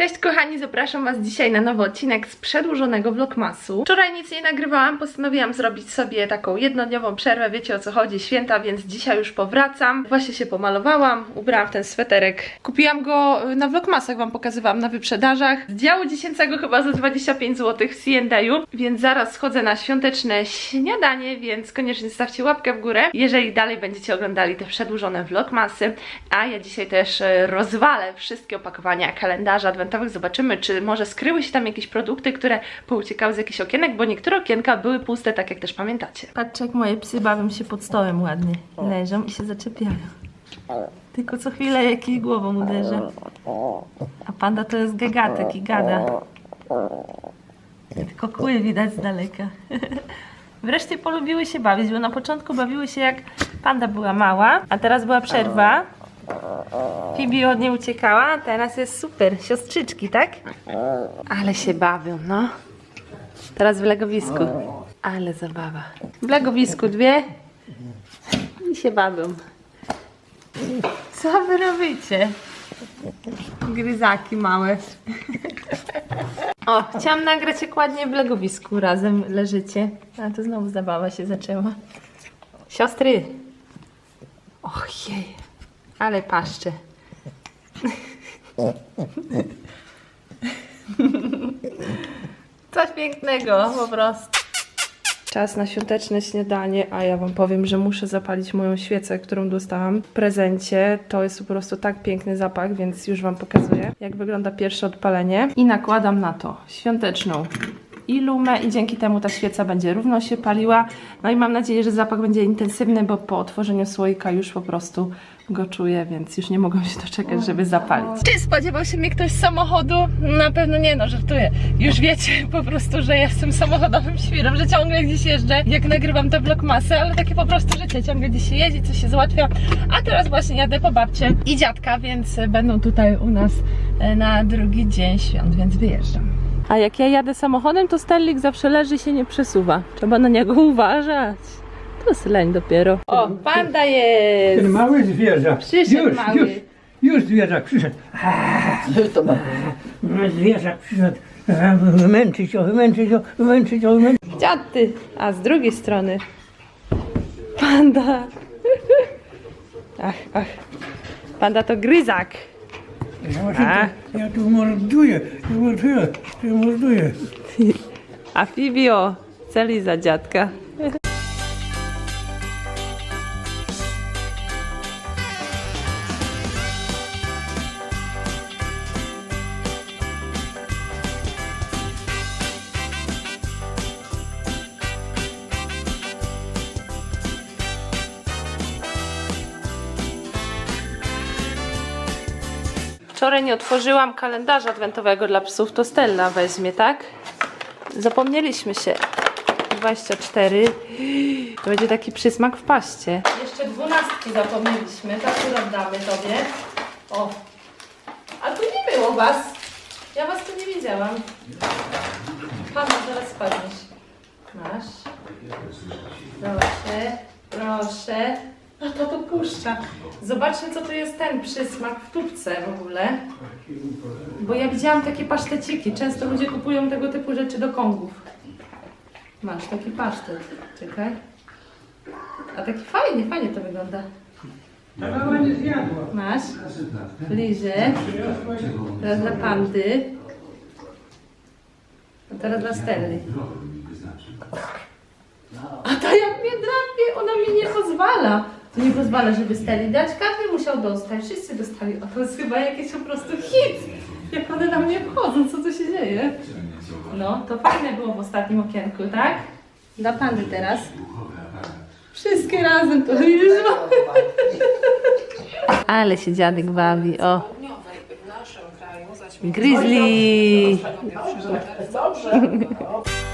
Cześć kochani, zapraszam Was dzisiaj na nowy odcinek z przedłużonego vlogmasu. Wczoraj nic nie nagrywałam, postanowiłam zrobić sobie taką jednodniową przerwę, wiecie o co chodzi, święta, więc dzisiaj już powracam. Właśnie się pomalowałam, ubrałam ten sweterek. Kupiłam go na vlogmasach, Wam pokazywałam na wyprzedażach. Z działu dziecięcego chyba za 25 zł w C&A, więc zaraz schodzę na świąteczne śniadanie, więc koniecznie zostawcie łapkę w górę, jeżeli dalej będziecie oglądali te przedłużone vlogmasy. A ja dzisiaj też e, rozwalę wszystkie opakowania kalendarza adwentowych. Zobaczymy, czy może skryły się tam jakieś produkty, które pouciekały z jakichś okienek, bo niektóre okienka były puste, tak jak też pamiętacie. Patrzcie, jak moje psy bawią się pod stołem ładnie. Leżą i się zaczepiają. Tylko co chwilę jakiś głową uderza. A panda to jest gagatek i gada. Tylko kły widać z daleka. Wreszcie polubiły się bawić, bo na początku bawiły się jak panda była mała, a teraz była przerwa. Fibi od niej uciekała, teraz jest super. Siostrzyczki, tak? Ale się bawią, no. Teraz w legowisku. Ale zabawa. W legowisku dwie i się bawią. Co wy robicie? Gryzaki małe. O, chciałam nagrać jak ładnie w legowisku razem leżycie. A to znowu zabawa się zaczęła. Siostry. Ojej, ale paszcze. Coś pięknego po prostu. Czas na świąteczne śniadanie, a ja Wam powiem, że muszę zapalić moją świecę, którą dostałam w prezencie. To jest po prostu tak piękny zapach, więc już Wam pokazuję, jak wygląda pierwsze odpalenie. I nakładam na to świąteczną ilumę i dzięki temu ta świeca będzie równo się paliła. No i mam nadzieję, że zapach będzie intensywny, bo po otworzeniu słoika już po prostu go czuję, więc już nie mogę się doczekać, żeby zapalić. Czy spodziewał się mnie ktoś z samochodu? Na pewno nie, no żartuję. Już wiecie po prostu, że jestem samochodowym świrem, że ciągle gdzieś jeżdżę, jak nagrywam te vlogmasy, ale takie po prostu życie, ciągle gdzieś się jeździ, coś się załatwia. A teraz właśnie jadę po babcie i dziadka, więc będą tutaj u nas e, na drugi dzień świąt, więc wyjeżdżam. A jak ja jadę samochodem, to Sterlik zawsze leży i się nie przesuwa. Trzeba na niego uważać. To jest leń dopiero. O, panda jest! Ten mały zwierzak. Przyszedł już, mały. Już, już zwierzak przyszedł. Zwierzak przyszedł. Wymęczyć go, wymęczyć go, wymęczyć go, wymęczyć? A z drugiej strony panda. Ach, ach. Panda to gryzak. Ja, ja tu morduję, ja morduję, ja morduję. A Fibio celi za dziadka. Wczoraj nie otworzyłam kalendarza adwentowego dla psów, to Stella weźmie, tak? Zapomnieliśmy się. 24. To będzie taki przysmak w paście. Jeszcze dwunastki zapomnieliśmy, tak tu oddamy tobie. O. A tu nie było was. Ja was tu nie widziałam. Pana, zaraz spadniesz. Masz. Proszę, proszę. A to tu puszcza. Zobaczmy, co to jest ten przysmak w tubce w ogóle. Bo ja widziałam takie paszteciki. Często ludzie kupują tego typu rzeczy do kongów. Masz taki pasztet. Czekaj. A taki fajnie, fajnie to wygląda. Mama nie zjadła. Masz. Liże. Teraz dla pandy. A teraz dla Stelly. A to jak mnie drapie, ona mi nie pozwala. To nie pozwala, żeby Stelly dać. Każdy musiał dostać. Wszyscy dostali. A to jest chyba jakiś po prostu hit. Jak one na mnie wchodzą, co tu się dzieje? No, to fajne było w ostatnim okienku, tak? Dla pandy teraz. Wszystkie razem to już. Ale się dziadek bawi, o. Grizzly!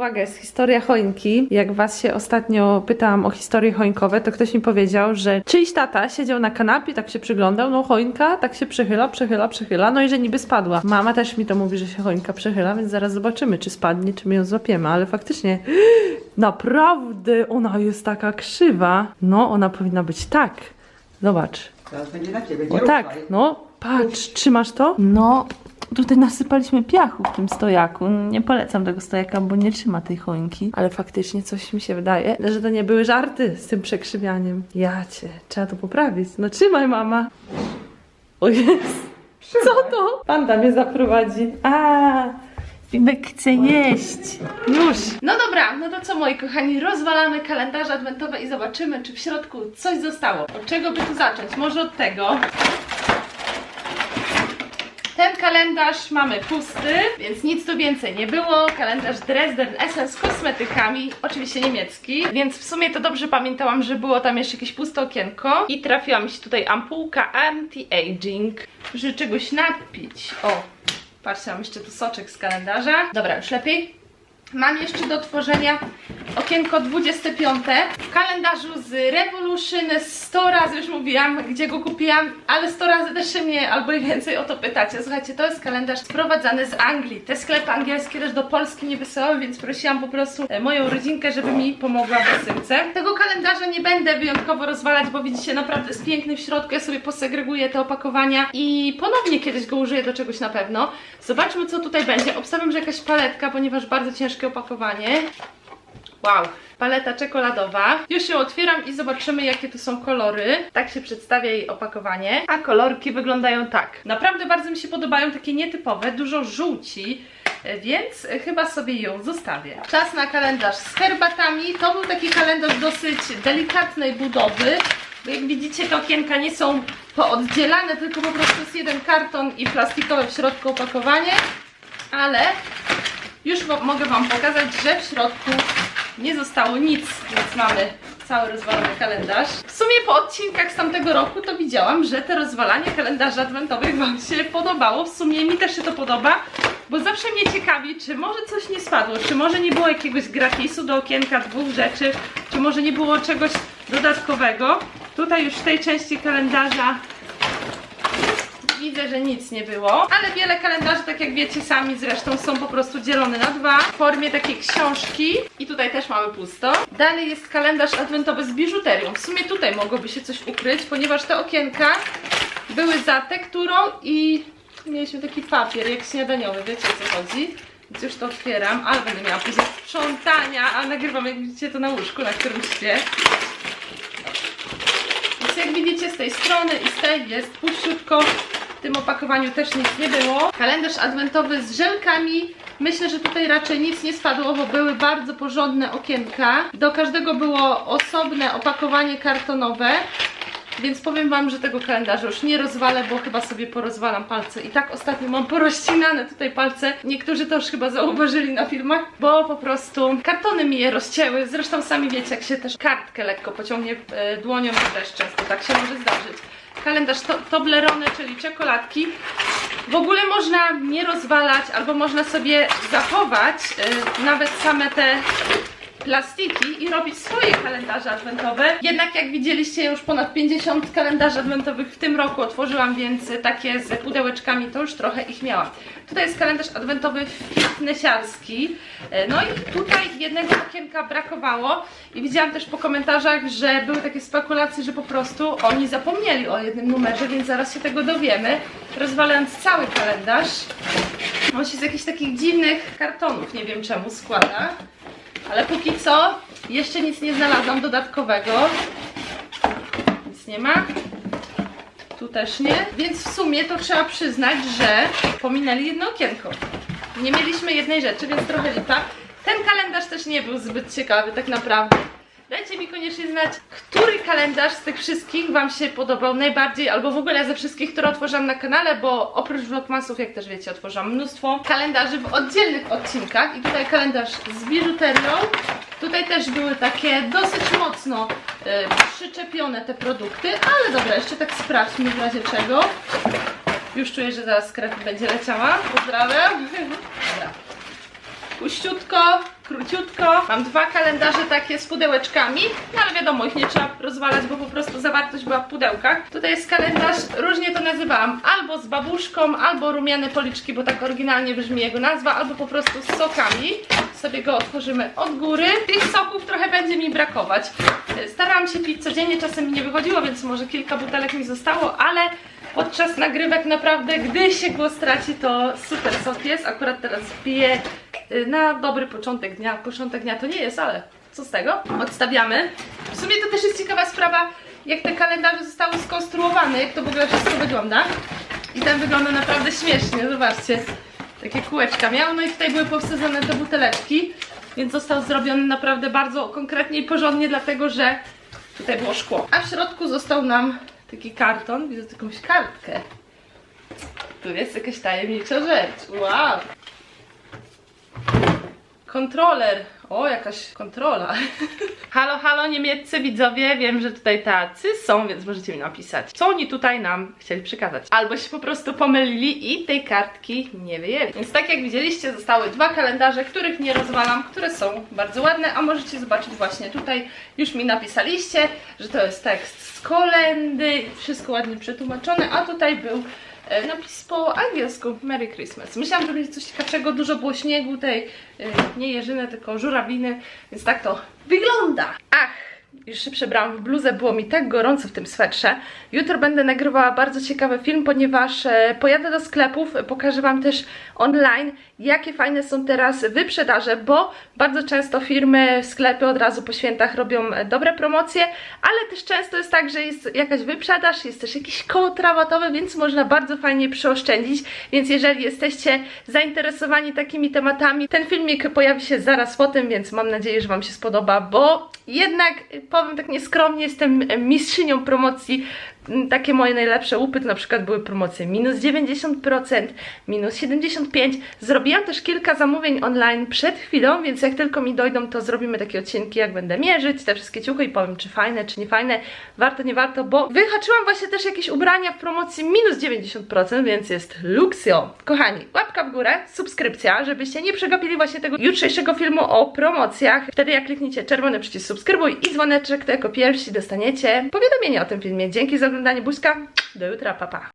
Uwaga, jest historia choinki. Jak was się ostatnio pytałam o historie choinkowe, to ktoś mi powiedział, że czyjś tata siedział na kanapie, tak się przyglądał, no choinka tak się przechyla, przechyla, przechyla, no i że niby spadła. Mama też mi to mówi, że się choinka przechyla, więc zaraz zobaczymy, czy spadnie, czy my ją złapiemy, ale faktycznie naprawdę ona jest taka krzywa. No, ona powinna być tak. Zobacz. Teraz będzie na ciebie, O nie tak, no patrz, trzymasz to? No, tutaj nasypaliśmy piachu w tym stojaku. Nie polecam tego stojaka, bo nie trzyma tej choinki. Ale faktycznie coś mi się wydaje, że to nie były żarty z tym przekrzywianiem. Ja cię, trzeba to poprawić. No trzymaj mama. O jest. Co to? Panda mnie zaprowadzi. A. Bibek chce jeść. Już. No dobra, no to co moi kochani, rozwalamy kalendarze adwentowe i zobaczymy, czy w środku coś zostało. Od czego by tu zacząć? Może od tego. Ten kalendarz mamy pusty, więc nic tu więcej nie było. Kalendarz Dresden Essen z kosmetykami, oczywiście niemiecki, więc w sumie to dobrze pamiętałam, że było tam jeszcze jakieś puste okienko i trafiła mi się tutaj ampułka anti-aging, żeby czegoś napić. O, patrzcie, mam jeszcze tu soczek z kalendarza. Dobra, już lepiej. Mam jeszcze do otworzenia okienko 25 w kalendarzu z Revolution 100 razy już mówiłam, gdzie go kupiłam, ale 100 razy też się mnie albo i więcej o to pytacie. Słuchajcie, to jest kalendarz sprowadzany z Anglii. Te sklepy angielskie też do Polski nie wysyłały, więc prosiłam po prostu e, moją rodzinkę, żeby mi pomogła w wysyłce. Tego kalendarza nie będę wyjątkowo rozwalać, bo widzicie, naprawdę jest piękny w środku. Ja sobie posegreguję te opakowania i ponownie kiedyś go użyję do czegoś na pewno. Zobaczmy, co tutaj będzie. Obstawiam, że jakaś paletka, ponieważ bardzo ciężkie opakowanie. Wow, paleta czekoladowa. Już ją otwieram i zobaczymy, jakie tu są kolory. Tak się przedstawia jej opakowanie. A kolorki wyglądają tak. Naprawdę bardzo mi się podobają, takie nietypowe, dużo żółci. Więc chyba sobie ją zostawię. Czas na kalendarz z herbatami. To był taki kalendarz dosyć delikatnej budowy. Bo jak widzicie, te okienka nie są pooddzielane, tylko po prostu jest jeden karton i plastikowe w środku opakowanie. Ale już mo- mogę Wam pokazać, że w środku nie zostało nic, więc mamy cały rozwalony kalendarz. W sumie po odcinkach z tamtego roku to widziałam, że te rozwalanie kalendarzy adwentowych Wam się podobało. W sumie mi też się to podoba, bo zawsze mnie ciekawi, czy może coś nie spadło, czy może nie było jakiegoś gratisu do okienka dwóch rzeczy, czy może nie było czegoś dodatkowego. Tutaj już w tej części kalendarza Widzę, że nic nie było, ale wiele kalendarzy, tak jak wiecie sami zresztą, są po prostu dzielone na dwa w formie takiej książki i tutaj też mamy pusto. Dalej jest kalendarz adwentowy z biżuterią. W sumie tutaj mogłoby się coś ukryć, ponieważ te okienka były za tekturą i mieliśmy taki papier jak śniadaniowy, wiecie o co chodzi. Więc już to otwieram, ale będę miała później sprzątania, a nagrywam jak widzicie to na łóżku, na którym śpię. Więc jak widzicie z tej strony i z tej jest puściutko. W tym opakowaniu też nic nie było. Kalendarz adwentowy z żelkami. Myślę, że tutaj raczej nic nie spadło, bo były bardzo porządne okienka. Do każdego było osobne opakowanie kartonowe. Więc powiem Wam, że tego kalendarza już nie rozwalę, bo chyba sobie porozwalam palce. I tak ostatnio mam porozcinane tutaj palce. Niektórzy to już chyba zauważyli na filmach, bo po prostu kartony mi je rozcięły. Zresztą sami wiecie, jak się też kartkę lekko pociągnie e, dłonią, to też często tak się może zdarzyć. Kalendarz to, Toblerone, czyli czekoladki. W ogóle można nie rozwalać, albo można sobie zachować e, nawet same te plastiki i robić swoje kalendarze adwentowe. Jednak jak widzieliście już ponad 50 kalendarzy adwentowych w tym roku otworzyłam, więc takie z pudełeczkami to już trochę ich miałam. Tutaj jest kalendarz adwentowy fitnessiarski. E, No i tutaj jednego okienka brakowało i widziałam też po komentarzach, że były takie spekulacje, że po prostu oni zapomnieli o jednym numerze, więc zaraz się tego dowiemy. Rozwalając cały kalendarz. On się z jakichś takich dziwnych kartonów, nie wiem czemu, składa. Ale póki co jeszcze nic nie znalazłam dodatkowego. Nic nie ma. Tu też nie. Więc w sumie to trzeba przyznać, że pominęli jedno okienko. Nie mieliśmy jednej rzeczy, więc trochę lipa. Ten kalendarz też nie był zbyt ciekawy tak naprawdę. Mi koniecznie znać, który kalendarz z tych wszystkich Wam się podobał najbardziej, albo w ogóle ze wszystkich, które otworzyłam na kanale, bo oprócz vlogmasów, jak też wiecie, otworzyłam mnóstwo kalendarzy w oddzielnych odcinkach. I tutaj kalendarz z biżuterią. Tutaj też były takie dosyć mocno e, przyczepione te produkty, ale dobra, jeszcze tak sprawdźmy w razie czego. Już czuję, że zaraz krew będzie leciała. Pozdrawiam. Dobra. Puściutko, króciutko. Mam dwa kalendarze takie z pudełeczkami, no ale wiadomo, ich nie trzeba rozwalać, bo po prostu zawartość była w pudełkach. Tutaj jest kalendarz, różnie to nazywałam, albo z babuszką, albo rumiane policzki, bo tak oryginalnie brzmi jego nazwa, albo po prostu z sokami. Sobie go otworzymy od góry. Tych soków trochę będzie mi brakować. Starałam się pić codziennie, czasem mi nie wychodziło, więc może kilka butelek mi zostało, ale podczas nagrywek naprawdę, gdy się go straci, to super sok jest. Akurat teraz piję na dobry początek dnia. Początek dnia to nie jest, ale co z tego? Odstawiamy. W sumie to też jest ciekawa sprawa, jak te kalendarze zostały skonstruowane, jak to w ogóle wszystko wygląda. I ten wygląda naprawdę śmiesznie, zobaczcie. Takie kółeczka miał, no i tutaj były powsadzone te buteleczki, więc został zrobiony naprawdę bardzo konkretnie i porządnie, dlatego że tutaj było szkło. A w środku został nam taki karton, widzę jakąś kartkę. Tu jest jakaś tajemnicza rzecz, wow! Kontroler. O, jakaś kontrola. halo, halo, niemieccy widzowie, wiem, że tutaj tacy są, więc możecie mi napisać, co oni tutaj nam chcieli przekazać. Albo się po prostu pomylili i tej kartki nie wyjęli. Więc tak jak widzieliście, zostały dwa kalendarze, których nie rozwalam, które są bardzo ładne, a możecie zobaczyć właśnie tutaj, już mi napisaliście, że to jest tekst z kolendy, wszystko ładnie przetłumaczone, a tutaj był napis po angielsku. Merry Christmas. Myślałam, że będzie coś ciekawszego, dużo było śniegu, tej e, nie jeżyny, tylko żurawiny, więc tak to wygląda. Ach, już się przebrałam w bluzę, było mi tak gorąco w tym swetrze. Jutro będę nagrywała bardzo ciekawy film, ponieważ e, pojadę do sklepów, pokażę Wam też online, jakie fajne są teraz wyprzedaże, bo bardzo często firmy, sklepy od razu po świętach robią e, dobre promocje, ale też często jest tak, że jest jakaś wyprzedaż, jest też jakiś kołd rabatowy, więc można bardzo fajnie przeoszczędzić, więc jeżeli jesteście zainteresowani takimi tematami, ten filmik pojawi się zaraz po tym, więc mam nadzieję, że Wam się spodoba, bo jednak, powiem tak nieskromnie, jestem mistrzynią promocji takie moje najlepsze łupy to na przykład były promocje minus 90%, minus 75%. Zrobiłam też kilka zamówień online przed chwilą, więc jak tylko mi dojdą, to zrobimy takie odcinki, jak będę mierzyć te wszystkie ciuchy i powiem, czy fajne, czy nie fajne, warto, nie warto, bo wyhaczyłam właśnie też jakieś ubrania w promocji minus 90%, więc jest luksio. Kochani, łapka w górę, subskrypcja, żebyście nie przegapili właśnie tego jutrzejszego filmu o promocjach. Wtedy jak klikniecie czerwony przycisk subskrybuj i dzwoneczek, to jako pierwsi dostaniecie powiadomienie o tym filmie. Dzięki za oglądanie, buźka, do jutra, papa. Pa.